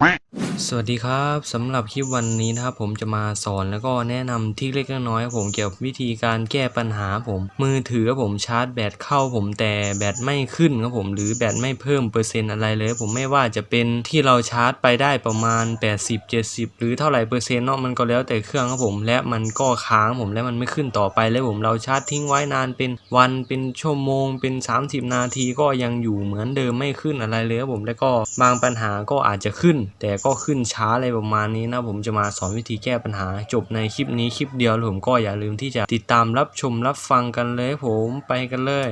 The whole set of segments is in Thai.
Quack. สวัสดีครับสำหรับคลิปวันนี้นะครับผมจะมาสอนแล้วก็แนะนำที่เล็กน้อยผมเกี่ยวกับวิธีการแก้ปัญหาผม มือถือผมชาร์จแบตเข้าผมแต่แบตไม่ขึ้นครับผมหรือแบตไม่เพิ่มเปอร์เซ็นต์อะไรเลย ผมไม่ว่าจะเป็นที่เราชาร์จไปได้ประมาณ 80 70 หรือเท่าไหร่เปอร์เซ็นต์เนาะมันก็แล้วแต่เครื่องครับผม และมันก็ค้างผมและมันไม่ขึ้นต่อไปเลยผมเราชาร์จทิ้งไว้นานเป็นวันเป็นชั่วโมงเป็น 30 นาทีก็ยังอยู่เหมือนเดิมไม่ขึ้นอะไรเลยครับผมแล้วก็บางปัญหาก็อาจจะขึ้น แต่ก็ขึ้นช้าอะไรประมาณนี้นะผมจะมาสอนวิธีแก้ปัญหาจบในคลิปนี้คลิปเดียวแล้วผมก็อย่าลืมที่จะติดตามรับชมรับฟังกันเลยผมไปกันเลย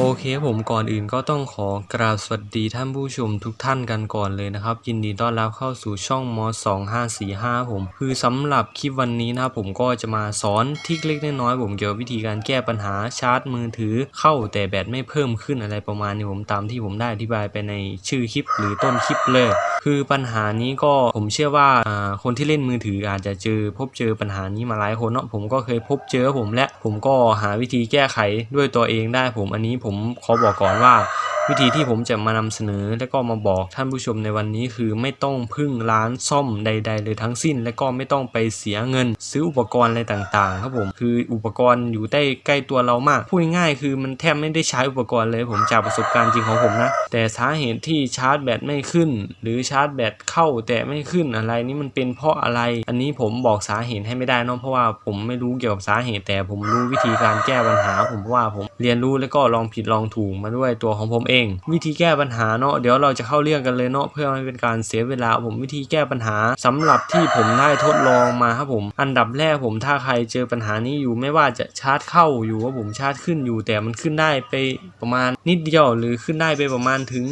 โอเคผมก่อนอื่นก็ต้องขอกราบสวัสดีท่านผู้ชมทุกท่านกันก่อนเลยนะครับ ยินดีต้อนรับเข้าสู่ช่องม2545 ผม คือสำหรับคลิปวันนี้นะครับผมก็จะมาสอนทิกเล็กน้อยผมเกี่ยวกับวิธีการแก้ปัญหาชาร์จมือถือเข้าแต่แบตไม่เพิ่มขึ้นอะไรประมาณนี้ผมตามที่ผมได้อธิบายไปในชื่อคลิปหรือต้นคลิปเลย คือปัญหานี้ก็ผมเชื่อว่าอ่าคนที่เล่นมือถืออาจจะเจอพบเจอปัญหานี้มาหลายคนเนาะผมก็เคยพบเจอผมและผมก็หาวิธีแก้ไขด้วยตัวเองได้ผมอันนี้ผมขอบอกก่อนว่า วิธีที่ผมจะมานำเสนอ และก็มาบอกท่านผู้ชมในวันนี้คือไม่ต้องพึ่งร้านซ่อมใด ๆ เลยทั้งสิ้น และก็ไม่ต้องไปเสียเงิน ซื้ออุปกรณ์อะไรต่างๆ ครับผมคืออุปกรณ์อยู่ใกล้ใกล้ตัวเรามากพูดง่ายคือมันแทบไม่ได้ใช้อุปกรณ์เลยผมจากประสบการณ์จริงของผมนะแต่สาเหตุที่ชาร์จแบตไม่ขึ้น หรือชาร์จแบตเข้าแต่ไม่ขึ้นอะไรนี่มันเป็นเพราะอะไร อันนี้ผมบอกสาเหตุให้ไม่ได้นอะเพราะว่าผมไม่รู้เกี่ยวกับสาเหตุแต่ผมรู้วิธีการแก้ปัญหา ผมเพราะว่าผมเรียนรู้แล้วก็ลองผิดลองถูกมาด้วยตัวของผมเองวิธีแก้ปัญหาเนาะเดี๋ยวเราจะเข้าเรื่องกันเลยเนาะเพื่อไม่เป็นการเสียเวลาผมวิธีแก้ปัญหาสำหรับที่ผมได้ทดลองมาครับผมอันดับแรกผมถ้าใครเจอปัญหานี้อยู่ไม่ว่าจะชาร์จเข้าอยู่ว่าผมชาร์จขึ้นอยู่ แต่มันขึ้นได้ไปประมาณนิดเดียวหรือขึ้นได้ไปประมาณถึง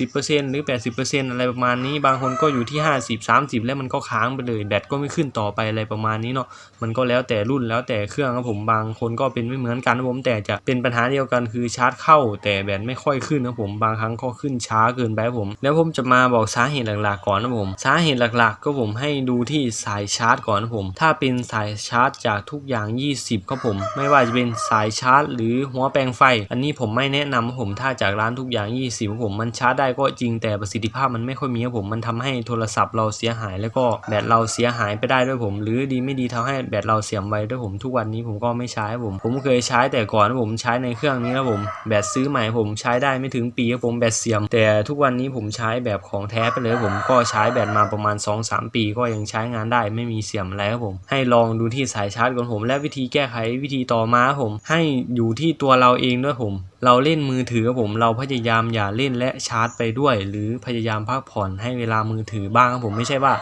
70%หรือ 80%อะไรประมาณนี้บางคนก็อยู่ที่ 50 30 แล้วมันก็ค้างไปเลยแบตก็ไม่ขึ้นต่อไปอะไรประมาณนี้เนาะมันก็แล้วแต่รุ่นแล้วแต่เครื่องครับผมบางคนก็เป็นไม่เหมือนกันครับผมแต่จะเป็นปัญหาเดียวกันคือชาร์จเข้า แต่แบตไม่ค่อยขึ้นครับผมบางครั้งก็ขึ้นช้าเกินไปผม แล้วผมจะมาบอกสาเหตุหลักๆก่อนนะผม สาเหตุหลักๆ ก็ผมให้ดูที่สายชาร์จก่อนนะผม ถ้าเป็นสายชาร์จจากทุกอย่าง 20ครับผม ไม่ว่าจะเป็นสายชาร์จ หรือหัวแปลงไฟ อันนี้ผมไม่แนะนำผมถ้าจากร้านทุกอย่าง 20ครับผมมันชาร์จได้ก็จริงแต่ประสิทธิภาพมันไม่ค่อยมีครับผมมันทำให้โทรศัพท์เราเสียหาย แล้วก็แบตเราเสียหายไปได้ด้วยผม หรือดีไม่ดีทำให้แบตเราเสื่อมไว้ด้วยผมทุกวันนี้ผมก็ไม่ใช้ผม ผมเคยใช้แต่ก่อนผมใช้ในเครื่องนี้ครับผม แบตซื้อใหม่ผมใช้ได้ไม่ถึงปีครับผมแบตเสื่อมแต่ทุกวันนี้ผมใช้แบบของแท้ไปเลยผมก็ใช้แบตมาประมาณ 2-3 ปีก็ยังใช้งานได้ไม่มีเสื่อมอะไรครับผมให้ลองดูที่สายชาร์จของผม และวิธีแก้ไขวิธีต่อมาผม ให้อยู่ที่ตัวเราเองด้วยผม เราเล่นมือถือครับผม เราพยายามอย่าเล่นและชาร์จไปด้วย หรือพยายามพักผ่อนให้เวลามือถือบ้างครับผมไม่ใช่ว่า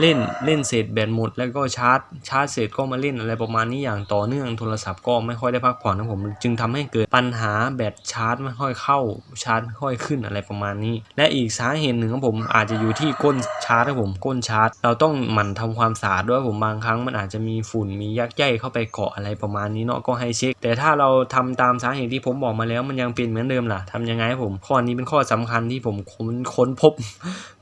เล่นเล่นเสร็จแบตหมด แล้วก็ชาร์จ ชาร์จเสร็จก็มาเล่นอะไรประมาณนี้อย่างต่อเนื่องโทรศัพท์ก็ไม่ค่อยได้พักผ่อนนะผมจึงทำให้เกิดปัญหาแบตชาร์จไม่ค่อยเข้าชาร์จไม่ค่อยขึ้นอะไรประมาณนี้ และอีกสาเหตุหนึ่งของผมอาจจะอยู่ที่ก้นชาร์จครับผมก้นชาร์จ เราต้องหมั่นทำความสะอาดด้วยผมบางครั้งมันอาจจะมีฝุ่นมียักษ์ใยเข้าไปเกาะอะไรประมาณนี้เนาะก็ให้เช็ค แต่ถ้าเราทำตามสาเหตุที่ผมบอกมาแล้วมันยังเป็นเหมือนเดิมล่ะทำยังไงผมข้อนี้เป็นข้อสำคัญที่ผมค้นพบ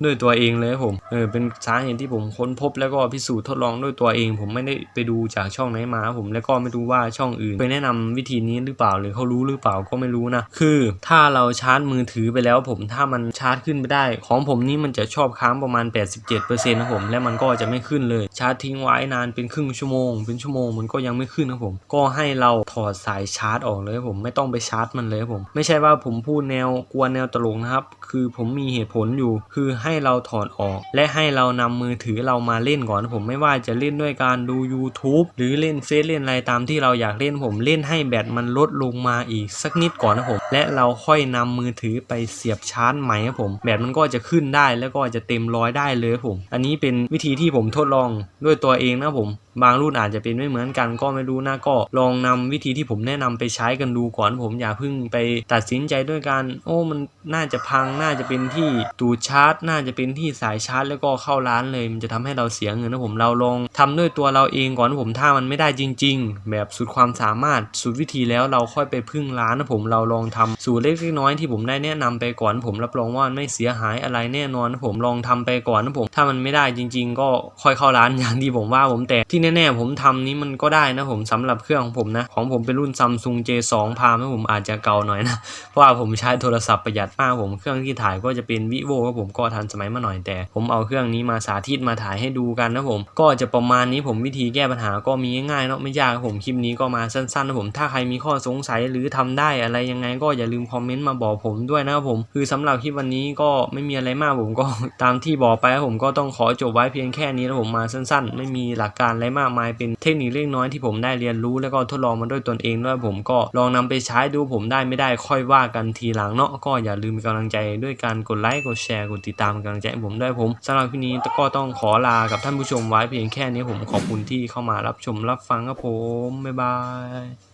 ด้วยตัวเองเลยผมเออเป็นสาเหตุที่ผมค้นพบแล้วก็พิสูจน์ทดลองด้วยตัวเอง ผมไม่ได้ไปดูจากช่องไหนมาผมแล้วก็ไม่รู้ว่าช่องอื่นเคยแนะนำวิธีนี้หรือเปล่าหรือเขารู้หรือเปล่าก็ไม่รู้นะ คือถ้าเราชาร์จมือถือไปแล้วผมถ้ามันชาร์จขึ้นไปได้ ของผมนี่มันจะชอบค้างประมาณ 87%นะผมและมันก็จะไม่ขึ้นเลย ชาร์จทิ้งไว้นานเป็นครึ่งชั่วโมง เป็นชั่วโมงมันก็ยังไม่ขึ้นนะผม ก็ให้เราถอดสายชาร์จออกเลยผมไม่ต้องไปชาร์จมันเลยผม ไม่ใช่ว่าผมพูดแนวกวนแนวตลกนะครับ คือผมมีเหตุผลอยู่ คือให้เราถอดออก และให้เรานำมือถือือเรามาเล่นก่อนผมไม่ว่าจะเล่นด้วยการดู YouTube หรือเล่นเฟซเล่นอะไรตามที่เราอยากเล่นผมเล่นให้แบตมันลดลงมาอีกสักนิดก่อนนะผมและเราค่อยนำมือถือไปเสียบชาร์จใหม่ครับผมแบตมันก็จะขึ้นได้แล้วก็จะเต็มร้อยได้เลยผม อันนี้เป็นวิธีที่ผมทดลองด้วยตัวเองนะผม บางรุ่นอาจจะเป็นไม่เหมือนกันก็ไม่รู้นะก็ลองนำวิธีที่ผมแนะนำไปใช้กันดูก่อนผมอย่าเพิ่งไปตัดสินใจด้วยการโอ้มันน่าจะพังน่าจะเป็นที่ตูดชาร์จ น่าจะเป็นที่สายชาร์จ แล้วก็เข้าร้านเลย มันจะทำให้เราเสียเงินนะผมเราลองทำด้วยตัวเราเองก่อนผมถ้ามันไม่ได้จริง ๆ แบบสุดความสามารถสุดวิธีแล้วเราค่อยไปพึ่งร้านนะผมเราลองทำสูตรเล็กๆน้อยที่ผมได้แนะนำไปก่อนผมรับรองว่ามันไม่เสียหายอะไรแน่นอนนะผมลองทำไปก่อนนะผมถ้ามันไม่ได้จริง ๆ ก็ค่อยเข้าร้านอย่างที่ผมว่าผมแต่ที่แน่ๆผมทำนี้มันก็ได้นะผมสำหรับเครื่องของผมนะ ของผมเป็นรุ่น Samsung J2 Prime นะผมอาจจะเก่าหน่อยนะ เพราะว่าผมใช้โทรศัพท์ประหยัดมากผมเครื่องที่ถ่ายก็จะเป็น vivo ครับผมก็ทันสมัยมาหน่อยแต่ ผมเอาเครื่องนี้มาสาธิตมาถ่ายให้ดูกันนะผม ก็จะประมาณนี้ผมวิธีแก้ปัญหาก็มีง่ายๆเนาะไม่ยากผมคลิปนี้ก็มาสั้นๆนะผมถ้าใครมีข้อสงสัยหรือทำได้อะไรยังไงก็อย่าลืมคอมเมนต์มาบอกผมด้วยนะครับผมคือสำหรับคลิปวันนี้ก็ไม่มีอะไรมากผมก็ตามที่บอกไปผมก็ต้องขอจบไว้เพียงแค่นี้นะผมมาสั้น ๆ ไม่มีหลักการอะไรมากมาย เป็นเทคนิคเล็กน้อยที่ผมได้เรียนรู้แล้วก็ทดลองมาด้วยตนเองด้วยผมก็ลองนำไปใช้ดูผมได้ไม่ได้ค่อยว่ากันทีหลังเนาะก็อย่าลืมเป็นกำลังใจด้วยการกดไลค์กดแชร์กดติดตามกำลังใจให้ผมด้วยผมสำหรับที่นี้ก็ต้องขอลากับท่านผู้ชมไว้เพียงแค่นี้ผมขอบคุณที่เข้ามารับชมรับฟังครับผมบ๊ายบาย